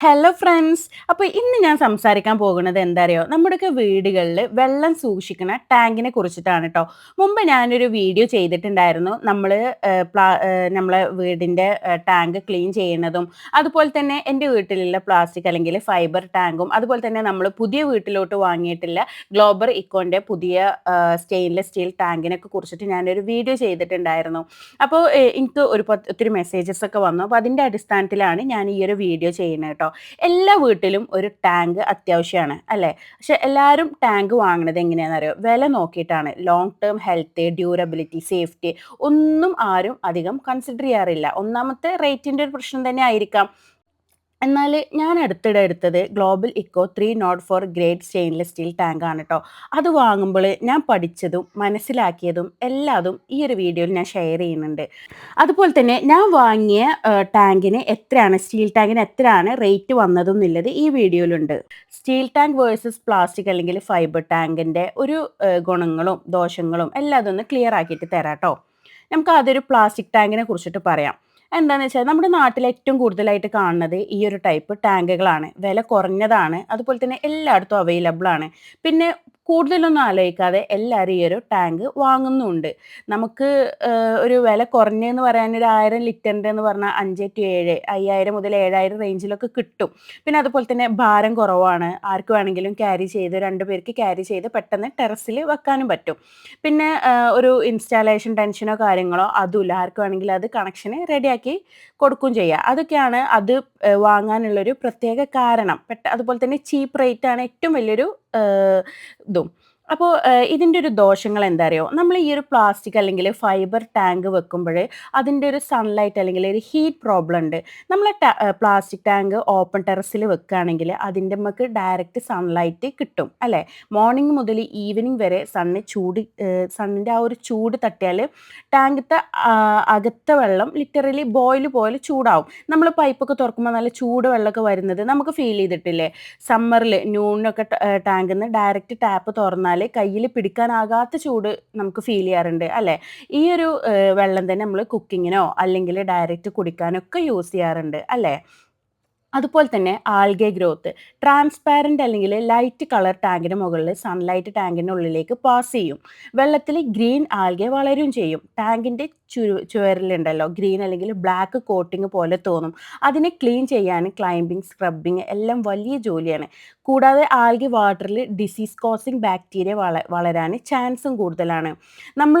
Hello friends അപ്പോൾ ഇന്ന് ഞാൻ സംസാരിക്കാൻ പോകുന്നത് എന്താ അറിയോ നമ്മുടെയൊക്കെ വീടുകളിൽ വെള്ളം സൂക്ഷിക്കുന്ന ടാങ്കിനെ കുറിച്ചിട്ടാണ് കേട്ടോ മുമ്പ് ഞാനൊരു വീഡിയോ ചെയ്തിട്ടുണ്ടായിരുന്നു. നമ്മൾ പ്ലാ നമ്മളെ വീടിന്റെ ടാങ്ക് ക്ലീൻ ചെയ്യുന്നതും അതുപോലെ തന്നെ എന്റെ വീട്ടിലുള്ള പ്ലാസ്റ്റിക് അല്ലെങ്കിൽ ഫൈബർ ടാങ്കും അതുപോലെ തന്നെ നമ്മൾ പുതിയ വീട്ടിലോട്ട് വാങ്ങിയിട്ടുള്ള ഗ്ലോബർ ഇക്കോന്റെ പുതിയ സ്റ്റെയിൻലെസ് സ്റ്റീൽ ടാങ്കിനൊക്കെ കുറിച്ചിട്ട് ഞാനൊരു വീഡിയോ ചെയ്തിട്ടുണ്ടായിരുന്നു. അപ്പോൾ എനിക്ക് ഒരു ഒത്തിരി മെസ്സേജസ് ഒക്കെ വന്നു. അപ്പോൾ അതിന്റെ അടിസ്ഥാനത്തിലാണ് ഞാൻ ഈ ഒരു വീഡിയോ ചെയ്യുന്നത് കേട്ടോ എല്ലാ വീട്ടിലും ഒരു ടാങ്ക് അത്യാവശ്യമാണ് അല്ലേ? പക്ഷെ എല്ലാവരും ടാങ്ക് വാങ്ങണത് എങ്ങനെയാണെന്ന് അറിയോ വില നോക്കിയിട്ടാണ്. Long term health durability safety ഒന്നും ആരും അധികം കൺസിഡർ ചെയ്യാറില്ല. ഒന്നാമത്തെ റേറ്റിന്റെ ഒരു പ്രശ്നം തന്നെ ആയിരിക്കാം. എന്നാൽ ഞാൻ അടുത്തിടെ എടുത്തത് Global Eco three nought four grade stainless steel tank ആണ് കേട്ടോ അത് വാങ്ങുമ്പോൾ ഞാൻ പഠിച്ചതും മനസ്സിലാക്കിയതും എല്ലാതും ഈ ഒരു വീഡിയോയിൽ ഞാൻ ഷെയർ ചെയ്യുന്നുണ്ട്. അതുപോലെ തന്നെ ഞാൻ വാങ്ങിയ ടാങ്കിന് എത്രയാണ് സ്റ്റീൽ ടാങ്കിന് എത്രയാണ് റേറ്റ് വന്നതും എന്നുള്ളത് ഈ വീഡിയോയിലുണ്ട്. സ്റ്റീൽ ടാങ്ക് വേഴ്സസ് പ്ലാസ്റ്റിക് അല്ലെങ്കിൽ ഫൈബർ ടാങ്കിന്റെ ഒരു ഗുണങ്ങളും ദോഷങ്ങളും എല്ലാതൊന്ന് ക്ലിയർ ആക്കിയിട്ട് തരാം കേട്ടോ നമുക്ക് അതൊരു പ്ലാസ്റ്റിക് ടാങ്കിനെ കുറിച്ചിട്ട് പറയാം. എന്താണെന്ന് വെച്ചാൽ നമ്മുടെ നാട്ടിൽ ഏറ്റവും കൂടുതലായിട്ട് കാണുന്നത് ഈ ഒരു ടൈപ്പ് ടാങ്കുകളാണ് വില കുറഞ്ഞതാണ്. അതുപോലെ തന്നെ എല്ലായിടത്തും അവൈലബിൾ ആണ്. പിന്നെ കൂടുതലൊന്നും ആലോചിക്കാതെ എല്ലാവരും ഈ ഒരു ടാങ്ക് വാങ്ങുന്നുണ്ട്. നമുക്ക് ഒരു വില കുറഞ്ഞെന്ന് പറയാൻ ഒരു ആയിരം ലിറ്ററിന്റെ എന്ന് പറഞ്ഞാൽ അഞ്ച് ടു ഏഴ് അയ്യായിരം മുതൽ ഏഴായിരം റേഞ്ചിലൊക്കെ കിട്ടും. പിന്നെ അതുപോലെ തന്നെ ഭാരം കുറവാണ്. ആർക്ക് വേണമെങ്കിലും ക്യാരി ചെയ്ത് രണ്ട് പേർക്ക് ക്യാരി ചെയ്ത് പെട്ടെന്ന് ടെറസിൽ വെക്കാനും പറ്റും. പിന്നെ ഒരു ഇൻസ്റ്റാളേഷൻ ടെൻഷനോ കാര്യങ്ങളോ അതുമില്ല. ആർക്ക് വേണമെങ്കിലും അത് കണക്ഷന് റെഡിയാക്കി കൊടുക്കുകയും ചെയ്യുക അതൊക്കെയാണ് അത് വാങ്ങാനുള്ളൊരു പ്രത്യേക കാരണം. പെട്ട അതുപോലെ തന്നെ ചീപ്പ് റേറ്റാണ് ഏറ്റവും വലിയൊരു ഇതും അപ്പോൾ ഇതിന്റെ ഒരു ദോഷങ്ങൾ എന്താ അറിയോ? നമ്മൾ ഈ ഒരു പ്ലാസ്റ്റിക് അല്ലെങ്കിൽ ഫൈബർ ടാങ്ക് വെക്കുമ്പോൾ അതിന്റെ ഒരു സൺലൈറ്റ് അല്ലെങ്കിൽ ഒരു ഹീറ്റ് പ്രോബ്ലം ഉണ്ട്. നമ്മൾ പ്ലാസ്റ്റിക് ടാങ്ക് ഓപ്പൺ ടെറസിൽ വെക്കുകയാണെങ്കിൽ അതിന്റെ നമുക്ക് ഡയറക്റ്റ് സൺലൈറ്റ് കിട്ടും അല്ലേ? മോർണിംഗ് മുതൽ ഈവനിങ് വരെ സണ്ണ് ചൂട് സണ്ണിന്റെ ആ ഒരു ചൂട് തട്ടിയാൽ ടാങ്കിത്തെ അകത്തെ വെള്ളം ലിറ്ററലി ബോയിൽ പോലെ ചൂടാവും. നമ്മൾ പൈപ്പൊക്കെ തുറക്കുമ്പോൾ നല്ല ചൂട് വെള്ളമൊക്കെ വരുന്നത് നമുക്ക് ഫീൽ ചെയ്തിട്ടില്ലേ? സമ്മറിൽ ന്യൂണിനൊക്കെ ടാങ്കിൽ നിന്ന് ഡയറക്റ്റ് ടാപ്പ് തുറന്നാൽ കഴിഞ്ഞാൽ കയ്യിൽ പിടിക്കാനാകാത്ത ചൂട് നമുക്ക് ഫീൽ ചെയ്യാറുണ്ട് അല്ലേ? ഈ ഒരു വെള്ളം തന്നെ നമ്മൾ കുക്കിങ്ങിനോ അല്ലെങ്കിൽ ഡയറക്റ്റ് കുടിക്കാനൊക്കെ യൂസ് ചെയ്യാറുണ്ട് അല്ലേ? അതുപോലെ തന്നെ ആൽഗെ ഗ്രോത്ത്. ട്രാൻസ്പാരന്റ് അല്ലെങ്കിൽ ലൈറ്റ് കളർ ടാങ്കിന് മുകളിൽ സൺലൈറ്റ് ടാങ്കിന്റെ ഉള്ളിലേക്ക് പാസ് ചെയ്യും. വെള്ളത്തിൽ ഗ്രീൻ ആൽഗെ വളരും ചെയ്യും. ടാങ്കിന്റെ ചു ചുവരിലുണ്ടല്ലോ ഗ്രീൻ അല്ലെങ്കിൽ ബ്ലാക്ക് കോട്ടിങ് പോലെ തോന്നും. അതിനെ ക്ലീൻ ചെയ്യാൻ ക്ലൈംബിങ് സ്ക്രബിങ് എല്ലാം വലിയ ജോലിയാണ്. കൂടാതെ ആൽഗെ വാട്ടറിൽ ഡിസീസ് കോസിങ് ബാക്ടീരിയ വള വളരാൻ ചാൻസും കൂടുതലാണ്. നമ്മൾ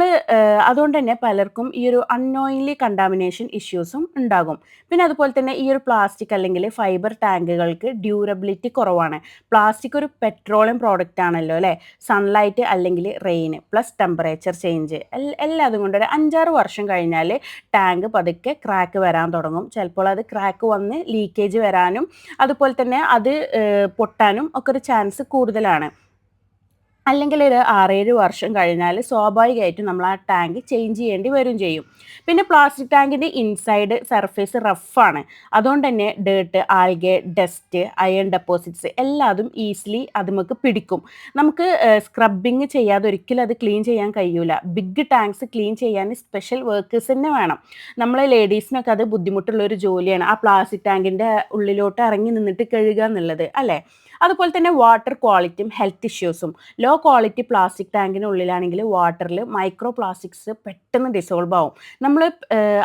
അതുകൊണ്ട് തന്നെ പലർക്കും ഈ ഒരു അൺനോയിൻലി കണ്ടാമിനേഷൻ ഇഷ്യൂസും ഉണ്ടാകും. പിന്നെ അതുപോലെ തന്നെ ഈ ഒരു പ്ലാസ്റ്റിക് അല്ലെങ്കിൽ ഫൈബർ ടാങ്കുകൾക്ക് ഡ്യൂറബിലിറ്റി കുറവാണ്. പ്ലാസ്റ്റിക് ഒരു പെട്രോളിയം പ്രോഡക്റ്റ് ആണല്ലോ അല്ലേ? സൺലൈറ്റ് അല്ലെങ്കിൽ റെയിൻ പ്ലസ് ടെമ്പറേച്ചർ ചേഞ്ച് എല്ലാം അതുകൊണ്ട് ഒരു അഞ്ചാറ് വർഷം കഴിഞ്ഞാൽ ടാങ്ക് പതുക്കെ ക്രാക്ക് വരാൻ തുടങ്ങും. ചിലപ്പോൾ അത് ക്രാക്ക് വന്ന് ലീക്കേജ് വരാനും അതുപോലെ തന്നെ അത് പൊട്ടാനും ഒക്കെ ഒരു ചാൻസ് കൂടുതലാണ്. അല്ലെങ്കിൽ ഒരു ആറേഴ് വർഷം കഴിഞ്ഞാൽ സ്വാഭാവികമായിട്ടും നമ്മൾ ആ ടാങ്ക് ചേഞ്ച് ചെയ്യേണ്ടി വരും ചെയ്യും. പിന്നെ പ്ലാസ്റ്റിക് ടാങ്കിന്റെ ഇൻസൈഡ് സർഫേസ് റഫാണ് അതുകൊണ്ട് തന്നെ dirt algae dust iron deposits എല്ലാതും ഈസിലി അത് നമുക്ക് പിടിക്കും. നമുക്ക് സ്ക്രബിങ് ചെയ്യാതെ ഒരിക്കലും അത് ക്ലീൻ ചെയ്യാൻ കഴിയൂല. ബിഗ് ടാങ്ക്സ് ക്ലീൻ ചെയ്യാൻ സ്പെഷ്യൽ വർക്കേഴ്സ് തന്നെ വേണം. നമ്മളെ ലേഡീസിനൊക്കെ അത് ബുദ്ധിമുട്ടുള്ള ഒരു ജോലിയാണ്. ആ പ്ലാസ്റ്റിക് ടാങ്കിന്റെ ഉള്ളിലോട്ട് ഇറങ്ങി നിന്നിട്ട് കഴുകുക എന്നുള്ളത് അല്ലേ? അതുപോലെ തന്നെ വാട്ടർ ക്വാളിറ്റിയും ഹെൽത്ത് ഇഷ്യൂസും ലോ ക്വാളിറ്റി പ്ലാസ്റ്റിക് ടാങ്കിനുള്ളിലാണെങ്കിൽ വാട്ടറിൽ മൈക്രോ പ്ലാസ്റ്റിക്സ് പെട്ടെന്ന് ഡിസോൾവ് ആവും. നമ്മൾ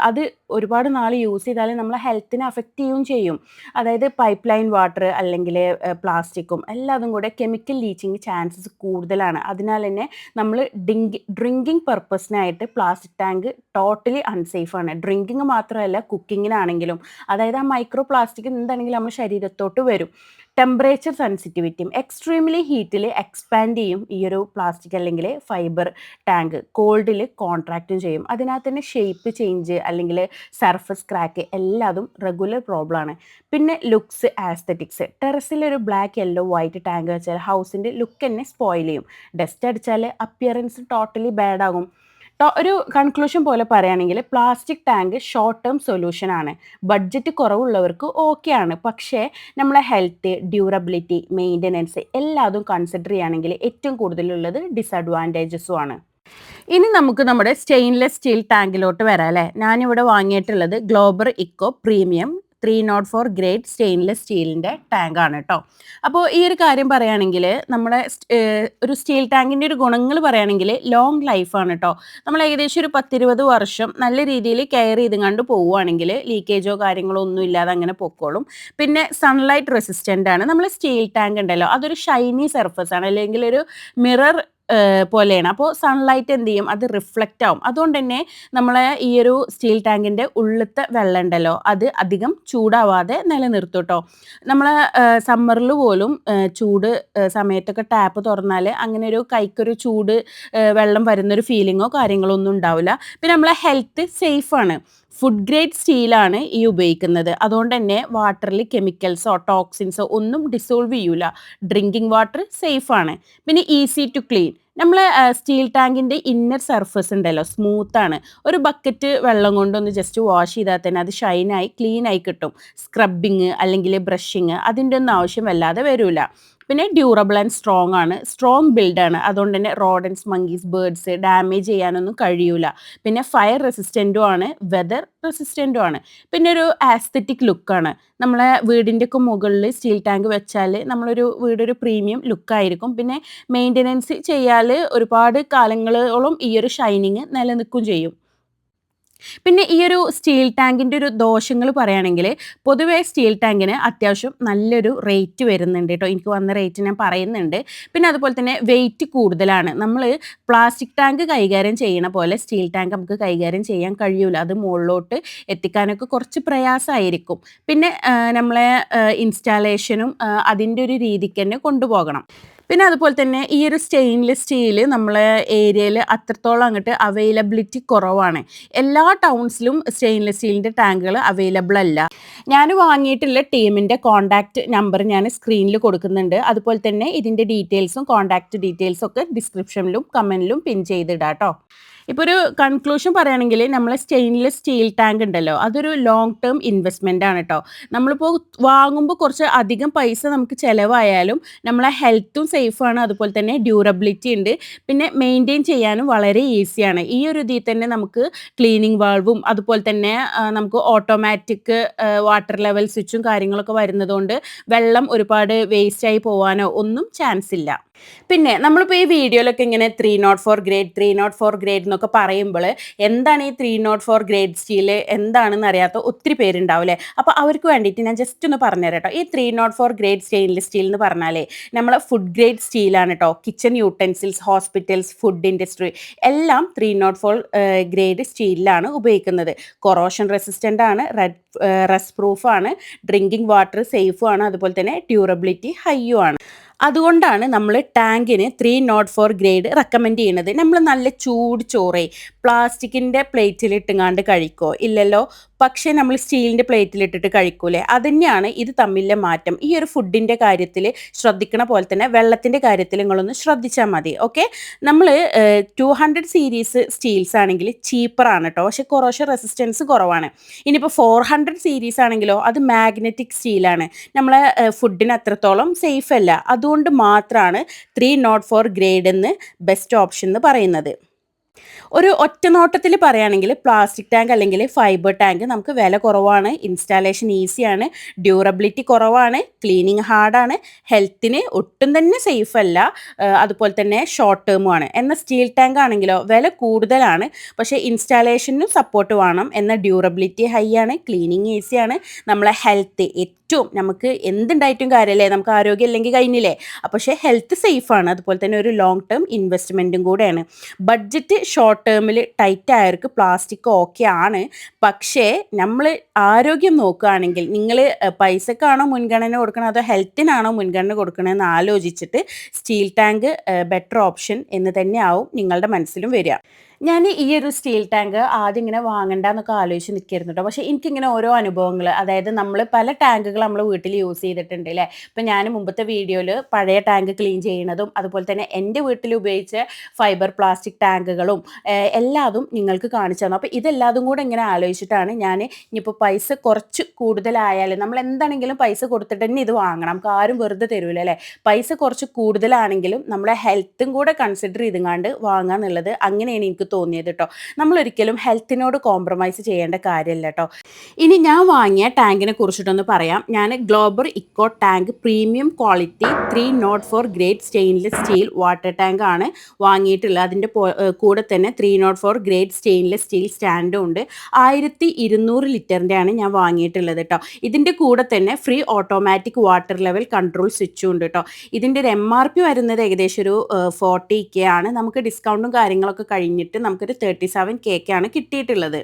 അത് ഒരുപാട് നാൾ യൂസ് ചെയ്താൽ നമ്മളെ ഹെൽത്തിനെ അഫക്റ്റ് ചെയ്യുകയും ചെയ്യും അതായത് പൈപ്പ് ലൈൻ വാട്ടർ അല്ലെങ്കിൽ പ്ലാസ്റ്റിക്കും എല്ലാതും കൂടെ കെമിക്കൽ ലീച്ചിങ് ചാൻസസ് കൂടുതലാണ്. അതിനാൽ തന്നെ നമ്മൾ ഡിങ്കി ഡ്രിങ്കിങ് പർപ്പസിനായിട്ട് പ്ലാസ്റ്റിക് ടാങ്ക് ടോട്ടലി അൺസേഫാണ് ഡ്രിങ്കിങ് മാത്രമല്ല കുക്കിങ്ങിനാണെങ്കിലും അതായത് ആ മൈക്രോ പ്ലാസ്റ്റിക് എന്താണെങ്കിലും നമ്മുടെ ശരീരത്തോട്ട് വരും. ടെമ്പറേച്ചർ സെൻസിറ്റിവിറ്റിയും എക്സ്ട്രീംലി ഹീറ്റിൽ എക്സ്പാൻഡ് ചെയ്യും ഈ ഒരു പ്ലാസ്റ്റിക് അല്ലെങ്കിൽ ഫൈബർ ടാങ്ക് കോൾഡിൽ കോൺട്രാക്റ്റും ചെയ്യും. അതിനകത്ത് തന്നെ ഷേപ്പ് ചേഞ്ച് അല്ലെങ്കിൽ സർഫസ് ക്രാക്ക് എല്ലാതും റെഗുലർ പ്രോബ്ലമാണ് പിന്നെ ലുക്സ് ആസ്തറ്റിക്സ് ടെറസിലൊരു ബ്ലാക്ക് യെല്ലോ വൈറ്റ് ടാങ്ക് വെച്ചാൽ ഹൗസിന്റെ ലുക്ക് തന്നെ സ്പോയിൽ ചെയ്യും. ഡസ്റ്റ് അടിച്ചാൽ അപ്പിയറൻസ് ടോട്ടലി ബാഡ് ആകും. ഒരു കൺക്ലൂഷൻ പോലെ പറയുകയാണെങ്കിൽ plastic tank short term solution ആണ്. ബഡ്ജറ്റ് കുറവുള്ളവർക്ക് ഓക്കെ ആണ്. പക്ഷേ നമ്മളെ ഹെൽത്ത് ഡ്യൂറബിലിറ്റി മെയിന്റനൻസ് എല്ലാതും കൺസിഡർ ചെയ്യുകയാണെങ്കിൽ ഏറ്റവും കൂടുതലുള്ളത് ഡിസഡ്വാന്റേജസും ആണ്. ഇനി നമുക്ക് നമ്മുടെ സ്റ്റെയിൻലെസ് സ്റ്റീൽ ടാങ്കിലോട്ട് വരാം അല്ലേ? ഞാനിവിടെ വാങ്ങിയിട്ടുള്ളത് Global Eco premium three nought four grade stainless സ്റ്റീലിന്റെ ടാങ്കാണ് കേട്ടോ. അപ്പോൾ ഈ ഒരു കാര്യം പറയുകയാണെങ്കിൽ നമ്മുടെ ഒരു സ്റ്റീൽ ടാങ്കിന്റെ ഒരു ഗുണങ്ങൾ പറയുകയാണെങ്കിൽ ലോങ് ലൈഫാണ് കേട്ടോ. നമ്മൾ ഏകദേശം ഒരു പത്തിരുപത് വർഷം നല്ല രീതിയിൽ കെയർ ചെയ്ത് കണ്ട് പോവുകയാണെങ്കിൽ ലീക്കേജോ കാര്യങ്ങളോ ഒന്നും ഇല്ലാതെ അങ്ങനെ പൊക്കോളും. പിന്നെ സൺലൈറ്റ് റെസിസ്റ്റന്റ് ആണ്. നമ്മൾ സ്റ്റീൽ ടാങ്ക് ഉണ്ടല്ലോ അതൊരു ഷൈനി സർഫസ് ആണ്. അല്ലെങ്കിൽ ഒരു മിറർ പോലെയാണ്. അപ്പോൾ സൺലൈറ്റ് എന്ത് ചെയ്യും? അത് റിഫ്ലക്റ്റ് ആവും. അതുകൊണ്ട് തന്നെ നമ്മളെ ഈ ഒരു സ്റ്റീൽ ടാങ്കിന്റെ ഉള്ളിലത്തെ വെള്ളം ഉണ്ടല്ലോ അത് അധികം ചൂടാവാതെ നിലനിർത്തും കേട്ടോ നമ്മൾ സമ്മറിൽ പോലും ചൂട് സമയത്തൊക്കെ ടാപ്പ് തുറന്നാൽ അങ്ങനെ ഒരു കൈക്കൊരു ചൂട് വെള്ളം വരുന്നൊരു ഫീലിങ്ങോ കാര്യങ്ങളോ ഒന്നും ഉണ്ടാവില്ല. പിന്നെ നമ്മളെ ഹെൽത്ത് സേഫാണ് ഫുഡ് ഗ്രേഡ് സ്റ്റീലാണ് ഈ ഉപയോഗിക്കുന്നത്. അതുകൊണ്ട് തന്നെ വാട്ടറിൽ കെമിക്കൽസോ ടോക്സിൻസോ ഒന്നും ഡിസോൾവ് ചെയ്യൂല. ഡ്രിങ്കിങ് വാട്ടർ സേഫാണ് പിന്നെ ഈസി ടു ക്ലീൻ നമ്മൾ സ്റ്റീൽ ടാങ്കിന്റെ ഇന്നർ സർഫസ് ഉണ്ടല്ലോ സ്മൂത്താണ് ഒരു ബക്കറ്റ് വെള്ളം കൊണ്ടൊന്ന് ജസ്റ്റ് വാഷ് ചെയ്താൽ തന്നെ അത് ഷൈനായി ക്ലീനായി കിട്ടും. സ്ക്രബിങ് അല്ലെങ്കിൽ ബ്രഷിങ് അതിന്റെ ഒന്നും ആവശ്യം വല്ലാതെ വരില്ല പിന്നെ ഡ്യൂറബിൾ ആൻഡ് സ്ട്രോങ് ആണ്. സ്ട്രോങ് ബിൽഡാണ് അതുകൊണ്ട് തന്നെ റോഡൻസ് മങ്കീസ് ബേർഡ്സ് ഡാമേജ് ചെയ്യാനൊന്നും കഴിയൂല. പിന്നെ ഫയർ റെസിസ്റ്റന്റും ആണ് വെതർ റെസിസ്റ്റന്റും ആണ്. പിന്നെ ഒരു ആസ്തറ്റിക് ലുക്കാണ് നമ്മളെ വീടിന്റെ ഒക്കെ മുകളിൽ സ്റ്റീൽ ടാങ്ക് വെച്ചാൽ നമ്മളൊരു വീടൊരു പ്രീമിയം ലുക്കായിരിക്കും പിന്നെ മെയിന്റനൻസ് ചെയ്യാൽ ഒരുപാട് കാലങ്ങളോളം ഈ ഒരു ഷൈനിങ് നിലനിൽക്കും ചെയ്യും. പിന്നെ ഈ ഒരു സ്റ്റീൽ ടാങ്കിന്റെ ഒരു ദോഷങ്ങൾ പറയുകയാണെങ്കിൽ പൊതുവേ സ്റ്റീൽ ടാങ്കിന് അത്യാവശ്യം നല്ലൊരു റേറ്റ് വരുന്നുണ്ട് കേട്ടോ. എനിക്ക് വന്ന റേറ്റ് ഞാൻ പറയുന്നുണ്ട്. പിന്നെ അതുപോലെ തന്നെ വെയിറ്റ് കൂടുതലാണ്. നമ്മൾ പ്ലാസ്റ്റിക് ടാങ്ക് കൈകാര്യം ചെയ്യണ പോലെ സ്റ്റീൽ ടാങ്ക് നമുക്ക് കൈകാര്യം ചെയ്യാൻ കഴിയൂല. അത് മുകളിലോട്ട് എത്തിക്കാനൊക്കെ കുറച്ച് പ്രയാസമായിരിക്കും. പിന്നെ നമ്മളെ ഇൻസ്റ്റാളേഷനും അതിന്റെ ഒരു രീതിക്ക് തന്നെ കൊണ്ടുപോകണം. പിന്നെ അതുപോലെ തന്നെ ഈ ഒരു സ്റ്റെയിൻലെസ് സ്റ്റീൽ നമ്മളെ ഏരിയയിൽ അത്രത്തോളം അങ്ങോട്ട് അവൈലബിലിറ്റി കുറവാണ്. എല്ലാ ടൗൺസിലും സ്റ്റെയിൻലെസ് സ്റ്റീലിന്റെ ടാങ്കുകൾ അവൈലബിൾ അല്ല. ഞാൻ വാങ്ങിയിട്ടുള്ള ടീമിന്റെ കോൺടാക്റ്റ് നമ്പർ ഞാൻ സ്ക്രീനിൽ കൊടുക്കുന്നുണ്ട്. അതുപോലെ തന്നെ ഇതിന്റെ ഡീറ്റെയിൽസും കോൺടാക്റ്റ് ഡീറ്റെയിൽസും ഒക്കെ ഡിസ്ക്രിപ്ഷനിലും കമന്റിലും പിൻ ചെയ്തിടാം കേട്ടോ ഇപ്പോൾ ഒരു കൺക്ലൂഷൻ പറയുകയാണെങ്കിൽ നമ്മളെ സ്റ്റെയിൻലെസ് സ്റ്റീൽ ടാങ്ക് ഉണ്ടല്ലോ അതൊരു ലോങ് ടേം ഇൻവെസ്റ്റ്മെന്റ് ആണ് കേട്ടോ നമ്മളിപ്പോൾ വാങ്ങുമ്പോൾ കുറച്ച് അധികം പൈസ നമുക്ക് ചിലവായാലും നമ്മളെ ഹെൽത്തും സേഫാണ് അതുപോലെ തന്നെ ഡ്യൂറബിലിറ്റി ഉണ്ട്. പിന്നെ മെയിന്റെയിൻ ചെയ്യാനും വളരെ ഈസിയാണ് ഈ ഒരു ഇതിൽ തന്നെ നമുക്ക് ക്ലീനിങ് വാൾവും അതുപോലെ തന്നെ നമുക്ക് ഓട്ടോമാറ്റിക് വാട്ടർ ലെവൽ സ്വിച്ചും കാര്യങ്ങളൊക്കെ വരുന്നതുകൊണ്ട് വെള്ളം ഒരുപാട് വേസ്റ്റായി പോകാനോ ഒന്നും ചാൻസ് ഇല്ല. പിന്നെ നമ്മളിപ്പോൾ ഈ വീഡിയോയിലൊക്കെ ഇങ്ങനെ three nought four grade three nought four grade എന്നൊക്കെ പറയുമ്പോൾ എന്താണ് ഈ three nought four grade steel എന്താണെന്ന് അറിയാത്ത ഒത്തിരി പേരുണ്ടാവും അല്ലേ അപ്പോൾ അവർക്ക് വേണ്ടിയിട്ട് ഞാൻ ജസ്റ്റ് ഒന്ന് പറഞ്ഞുതരാം കേട്ടോ ഈ three naught four grade stainless steel എന്ന് പറഞ്ഞാലേ നമ്മൾ ഫുഡ് ഗ്രേഡ് സ്റ്റീലാണ് കേട്ടോ kitchen utensils hospitals food industry എല്ലാം ത്രീ നോട്ട് ഫോർ ഗ്രേഡ് സ്റ്റീലിലാണ് ഉപയോഗിക്കുന്നത്. കൊറോഷൻ റെസിസ്റ്റന്റ് ആണ് റെഡ് റെസ് പ്രൂഫാണ് ഡ്രിങ്കിങ് വാട്ടർ സേഫും ആണ് അതുപോലെ തന്നെ ഡ്യൂറബിലിറ്റി ഹൈയും ആണ്. അതുകൊണ്ടാണ് നമ്മൾ ടാങ്കിന് three nought four grade recommend ചെയ്യുന്നത്. നമ്മൾ നല്ല ചൂട് ചോറേ പ്ലാസ്റ്റിക്കിന്റെ പ്ലേറ്റിലിട്ടുങ്ങാണ്ട് കഴിക്കോ? ഇല്ലല്ലോ? പക്ഷേ നമ്മൾ സ്റ്റീലിന്റെ പ്ലേറ്റിലിട്ടിട്ട് കഴിക്കൂലേ? തന്നെയാണ് ഇത് തമ്മിലെ മാറ്റം. ഈ ഒരു ഫുഡിന്റെ കാര്യത്തിൽ ശ്രദ്ധിക്കണ പോലെ തന്നെ വെള്ളത്തിന്റെ കാര്യത്തിൽ നിങ്ങളൊന്ന് ശ്രദ്ധിച്ചാൽ മതി ഓക്കെ നമ്മൾ ടു ഹൺഡ്രഡ് സീരീസ് സ്റ്റീൽസ് ആണെങ്കിൽ ചീപ്പറാണ് കേട്ടോ പക്ഷെ കൊറോഷൻ റെസിസ്റ്റൻസ് കുറവാണ്. ഇനിയിപ്പോൾ ഫോർ ഹൺഡ്രഡ് സീരീസ് ആണെങ്കിലോ അത് മാഗ്നറ്റിക് സ്റ്റീലാണ് നമ്മളെ ഫുഡിന് അത്രത്തോളം സേഫ് അല്ല. അതുകൊണ്ട് മാത്രമാണ് ത്രീ നോട്ട് ഫോർ ഗ്രേഡ് എന്ന് ബെസ്റ്റ് ഓപ്ഷൻ എന്ന് പറയുന്നത്. ഒരു ഒറ്റ നോട്ടത്തിൽ പറയുകയാണെങ്കിൽ പ്ലാസ്റ്റിക് ടാങ്ക് അല്ലെങ്കിൽ ഫൈബർ ടാങ്ക് നമുക്ക് വില കുറവാണ് ഇൻസ്റ്റാളേഷൻ ഈസിയാണ് ഡ്യൂറബിലിറ്റി കുറവാണ് ക്ലീനിങ് ഹാർഡാണ് ഹെൽത്തിന് ഒട്ടും തന്നെ സേഫ് അല്ല അതുപോലെ തന്നെ ഷോർട്ട് ടേമുമാണ് എന്നാൽ സ്റ്റീൽ ടാങ്ക് ആണെങ്കിലോ വില കൂടുതലാണ് പക്ഷേ ഇൻസ്റ്റാളേഷനും സപ്പോർട്ട് വേണം. എന്നാൽ ഡ്യൂറബിലിറ്റി ഹൈ ആണ് ക്ലീനിങ് ഈസിയാണ് നമ്മളെ ഹെൽത്ത് ഏറ്റവും നമുക്ക് എന്തുണ്ടായിട്ടും കാര്യമല്ലേ? നമുക്ക് ആരോഗ്യം അല്ലെങ്കിൽ കഴിഞ്ഞില്ലേ? പക്ഷേ ഹെൽത്ത് സേഫാണ് അതുപോലെ തന്നെ ഒരു ലോങ് ടേം ഇൻവെസ്റ്റ്മെന്റും കൂടെയാണ്. ബഡ്ജറ്റ് ഷോർട്ട് ടേമിൽ ടൈറ്റ് ആയവർക്ക് പ്ലാസ്റ്റിക് ഓക്കെ ആണ്. പക്ഷേ നമ്മൾ ആരോഗ്യം നോക്കുകയാണെങ്കിൽ നിങ്ങൾ പൈസക്കാണോ മുൻഗണന കൊടുക്കണം അതോ ഹെൽത്തിനാണോ മുൻഗണന കൊടുക്കണമെന്ന് ആലോചിച്ചിട്ട് സ്റ്റീൽ ടാങ്ക് ബെറ്റർ ഓപ്ഷൻ എന്ന് തന്നെയാവും നിങ്ങളുടെ മനസ്സിലും വരിക. ഞാൻ ഈ ഒരു സ്റ്റീൽ ടാങ്ക് ആദ്യം ഇങ്ങനെ വാങ്ങണ്ട എന്നൊക്കെ ആലോചിച്ച് നിൽക്കായിരുന്നു കേട്ടോ പക്ഷേ എനിക്കിങ്ങനെ ഓരോ അനുഭവങ്ങൾ അതായത് നമ്മൾ പല ടാങ്കുകൾ നമ്മൾ വീട്ടിൽ യൂസ് ചെയ്തിട്ടുണ്ട് അല്ലേ ഇപ്പം ഞാൻ മുമ്പത്തെ വീഡിയോയിൽ പഴയ ടാങ്ക് ക്ലീൻ ചെയ്യണതും അതുപോലെ തന്നെ എന്റെ വീട്ടിൽ ഉപയോഗിച്ച ഫൈബർ പ്ലാസ്റ്റിക് ടാങ്കുകളും എല്ലാതും നിങ്ങൾക്ക് കാണിച്ചു തന്നു. അപ്പോൾ ഇതെല്ലാതും കൂടെ ഇങ്ങനെ ആലോചിച്ചിട്ടാണ് ഞാൻ ഇനിയിപ്പോൾ പൈസ കുറച്ച് കൂടുതലായാലും നമ്മൾ എന്താണെങ്കിലും പൈസ കൊടുത്തിട്ട് തന്നെ ഇത് വാങ്ങണം. നമുക്ക് ആരും വെറുതെ തരൂല അല്ലേ പൈസ കുറച്ച് കൂടുതലാണെങ്കിലും നമ്മളെ ഹെൽത്തും കൂടെ കൺസിഡർ ചെയ്തുകൊണ്ട് വാങ്ങാന്നുള്ളത് അങ്ങനെയാണ് എനിക്ക് തോന്നിയത് കേട്ടോ നമ്മളൊരിക്കലും ഹെൽത്തിനോട് കോംപ്രമൈസ് ചെയ്യേണ്ട കാര്യമില്ല കേട്ടോ ഇനി ഞാൻ വാങ്ങിയ ടാങ്കിനെ കുറിച്ചിട്ടൊന്ന് പറയാം. ഞാൻ Global Eco tank premium quality three nought four grade stainless steel water tank ആണ് വാങ്ങിയിട്ടുള്ളത്. അതിന്റെ കൂടെ തന്നെ three nought four grade stainless steel സ്റ്റാൻഡും ഉണ്ട്. ആയിരത്തി ഇരുന്നൂറ് ലിറ്ററിന്റെയാണ് ഞാൻ വാങ്ങിയിട്ടുള്ളത് കേട്ടോ ഇതിന്റെ കൂടെ തന്നെ free automatic water level control സ്വിച്ചും ഉണ്ട് കേട്ടോ ഇതിന്റെ ഒരു എം ആർ പി വരുന്നത് ഏകദേശം ഒരു ഫോർട്ടി കെ ആണ്. നമുക്ക് ഡിസ്കൗണ്ടും കാര്യങ്ങളൊക്കെ കഴിഞ്ഞിട്ട് നമുക്കൊരു തേർട്ടി സെവൻ കേക്കാണ് കിട്ടിയിട്ടുള്ളത്.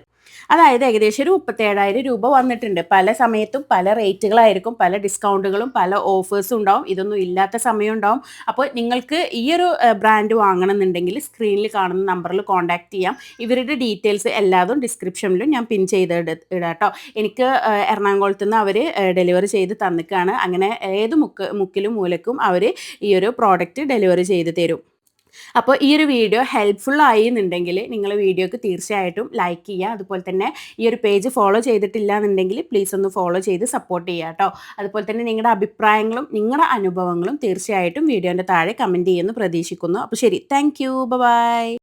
അതായത് ഏകദേശം ഒരു മുപ്പത്തേഴായിരം രൂപ വന്നിട്ടുണ്ട്. പല സമയത്തും പല റേറ്റുകളായിരിക്കും പല ഡിസ്കൗണ്ടുകളും പല ഓഫേഴ്സും ഉണ്ടാവും. ഇതൊന്നും ഇല്ലാത്ത സമയം ഉണ്ടാവും. അപ്പോൾ നിങ്ങൾക്ക് ഈ ഒരു ബ്രാൻഡ് വാങ്ങണമെന്നുണ്ടെങ്കിൽ സ്ക്രീനിൽ കാണുന്ന നമ്പറിൽ കോൺടാക്ട് ചെയ്യാം. ഇവരുടെ ഡീറ്റെയിൽസ് എല്ലാതും ഡിസ്ക്രിപ്ഷനിലും ഞാൻ പിൻ ചെയ്ത് ഇടാട്ടോ. എനിക്ക് എറണാകുളത്ത് നിന്ന് അവർ ഡെലിവറി ചെയ്ത് തന്നിക്കാണ്. അങ്ങനെ ഏത് മുക്ക് മുക്കിലും മൂലക്കും അവർ ഈ ഒരു പ്രോഡക്റ്റ് ഡെലിവറി ചെയ്ത് തരും. അപ്പോൾ ഈ ഒരു വീഡിയോ ഹെൽപ്ഫുൾ ആയി എന്നുണ്ടെങ്കിൽ നിങ്ങൾ വീഡിയോക്ക് തീർച്ചയായിട്ടും ലൈക്ക് ചെയ്യുക. അതുപോലെ തന്നെ ഈ ഒരു പേജ് ഫോളോ ചെയ്തിട്ടില്ല എന്നുണ്ടെങ്കിൽ പ്ലീസ് ഒന്ന് ഫോളോ ചെയ്ത് സപ്പോർട്ട് ചെയ്യുക കേട്ടോ. അതുപോലെ തന്നെ നിങ്ങളുടെ അഭിപ്രായങ്ങളും നിങ്ങളുടെ അനുഭവങ്ങളും തീർച്ചയായിട്ടും വീഡിയോന്റെ താഴെ കമന്റ് ചെയ്യുമെന്ന് പ്രതീക്ഷിക്കുന്നു. അപ്പോൾ ശരി താങ്ക് യു ബൈ